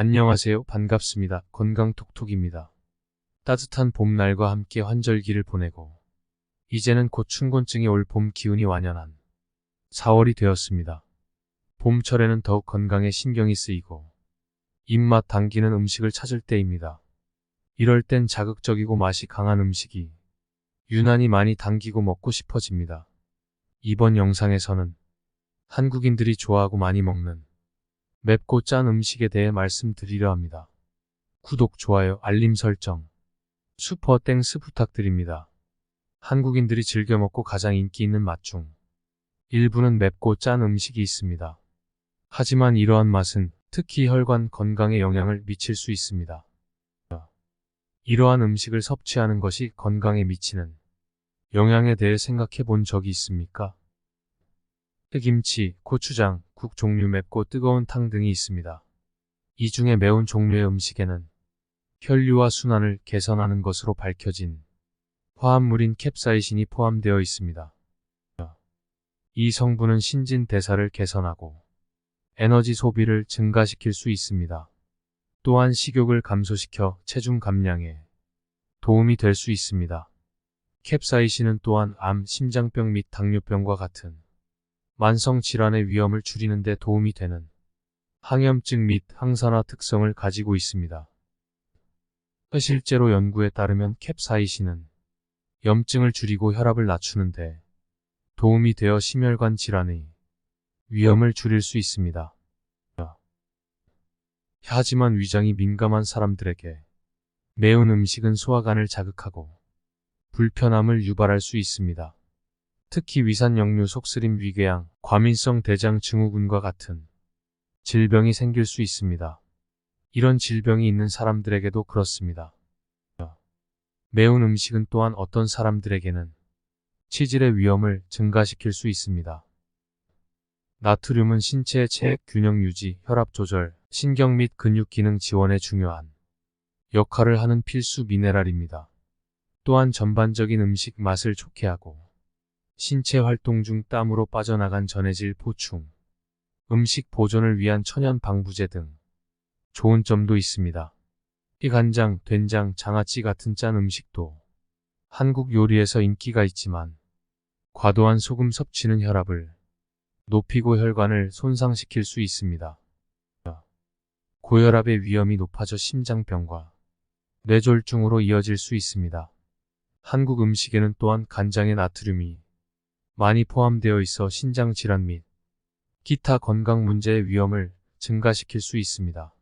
안녕하세요. 반갑습니다. 건강톡톡입니다. 따뜻한 봄날과 함께 환절기를 보내고 이제는 곧 춘곤증이 올 봄 기운이 완연한 4월이 되었습니다. 봄철에는 더욱 건강에 신경이 쓰이고 입맛 당기는 음식을 찾을 때입니다. 이럴 땐 자극적이고 맛이 강한 음식이 유난히 많이 당기고 먹고 싶어집니다. 이번 영상에서는 한국인들이 좋아하고 많이 먹는 맵고 짠 음식에 대해 말씀드리려 합니다. 구독, 좋아요, 알림 설정, 슈퍼 땡스 부탁드립니다. 한국인들이 즐겨 먹고 가장 인기 있는 맛 중 일부는 맵고 짠 음식이 있습니다. 하지만 이러한 맛은 특히 혈관 건강에 영향을 미칠 수 있습니다. 이러한 음식을 섭취하는 것이 건강에 미치는 영향에 대해 생각해 본 적이 있습니까? 김치, 고추장, 국 종류 맵고 뜨거운 탕 등이 있습니다. 이 중에 매운 종류의 음식에는 혈류와 순환을 개선하는 것으로 밝혀진 화합물인 캡사이신이 포함되어 있습니다. 이 성분은 신진 대사를 개선하고 에너지 소비를 증가시킬 수 있습니다. 또한 식욕을 감소시켜 체중 감량에 도움이 될 수 있습니다. 캡사이신은 또한 암, 심장병 및 당뇨병과 같은 만성 질환의 위험을 줄이는 데 도움이 되는 항염증 및 항산화 특성을 가지고 있습니다. 실제로 연구에 따르면 캡사이신은 염증을 줄이고 혈압을 낮추는데 도움이 되어 심혈관 질환의 위험을 줄일 수 있습니다. 하지만 위장이 민감한 사람들에게 매운 음식은 소화관을 자극하고 불편함을 유발할 수 있습니다. 특히 위산역류 속쓰림 위궤양, 과민성 대장 증후군과 같은 질병이 생길 수 있습니다. 이런 질병이 있는 사람들에게도 그렇습니다. 매운 음식은 또한 어떤 사람들에게는 치질의 위험을 증가시킬 수 있습니다. 나트륨은 신체의 체액 균형 유지, 혈압 조절, 신경 및 근육 기능 지원에 중요한 역할을 하는 필수 미네랄입니다. 또한 전반적인 음식 맛을 좋게 하고 신체 활동 중 땀으로 빠져나간 전해질 보충, 음식 보존을 위한 천연 방부제 등 좋은 점도 있습니다. 이 간장, 된장, 장아찌 같은 짠 음식도 한국 요리에서 인기가 있지만 과도한 소금 섭취는 혈압을 높이고 혈관을 손상시킬 수 있습니다. 고혈압의 위험이 높아져 심장병과 뇌졸중으로 이어질 수 있습니다. 한국 음식에는 또한 간장의 나트륨이 많이 포함되어 있어 신장 질환 및 기타 건강 문제의 위험을 증가시킬 수 있습니다.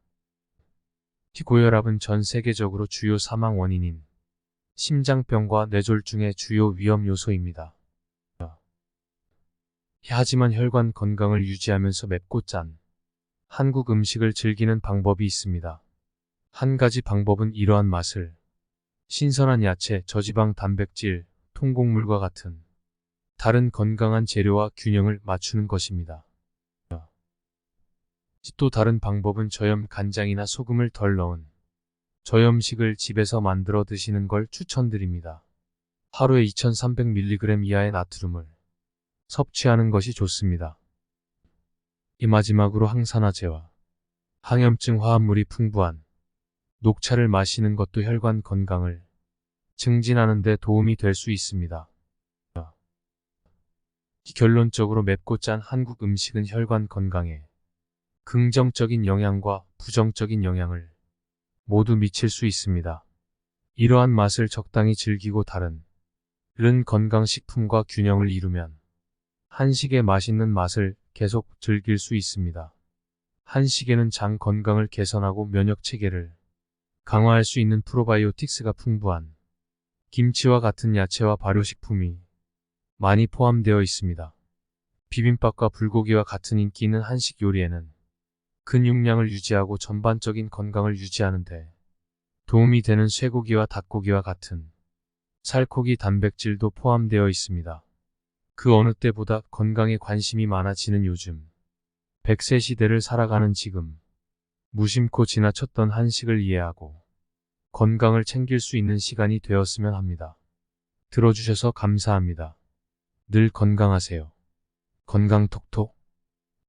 고혈압은 전 세계적으로 주요 사망 원인인 심장병과 뇌졸중의 주요 위험 요소입니다. 하지만 혈관 건강을 유지하면서 맵고 짠 한국 음식을 즐기는 방법이 있습니다. 한 가지 방법은 이러한 맛을 신선한 야채, 저지방 단백질, 통곡물과 같은 다른 건강한 재료와 균형을 맞추는 것입니다. 또 다른 방법은 저염 간장이나 소금을 덜 넣은 저염식을 집에서 만들어 드시는 걸 추천드립니다. 하루에 2300mg 이하의 나트륨을 섭취하는 것이 좋습니다. 이 마지막으로 항산화제와 항염증 화합물이 풍부한 녹차를 마시는 것도 혈관 건강을 증진하는 데 도움이 될 수 있습니다. 결론적으로 맵고 짠 한국 음식은 혈관 건강에 긍정적인 영향과 부정적인 영향을 모두 미칠 수 있습니다. 이러한 맛을 적당히 즐기고 다른 른 건강식품과 균형을 이루면 한식의 맛있는 맛을 계속 즐길 수 있습니다. 한식에는 장 건강을 개선하고 면역 체계를 강화할 수 있는 프로바이오틱스가 풍부한 김치와 같은 야채와 발효식품이 많이 포함되어 있습니다. 비빔밥과 불고기와 같은 인기 있는 한식 요리에는 근육량을 유지하고 전반적인 건강을 유지하는데 도움이 되는 쇠고기와 닭고기와 같은 살코기 단백질도 포함되어 있습니다. 그 어느 때보다 건강에 관심이 많아지는 요즘 100세 시대를 살아가는 지금 무심코 지나쳤던 한식을 이해하고 건강을 챙길 수 있는 시간이 되었으면 합니다. 들어주셔서 감사합니다. 늘 건강하세요. 건강톡톡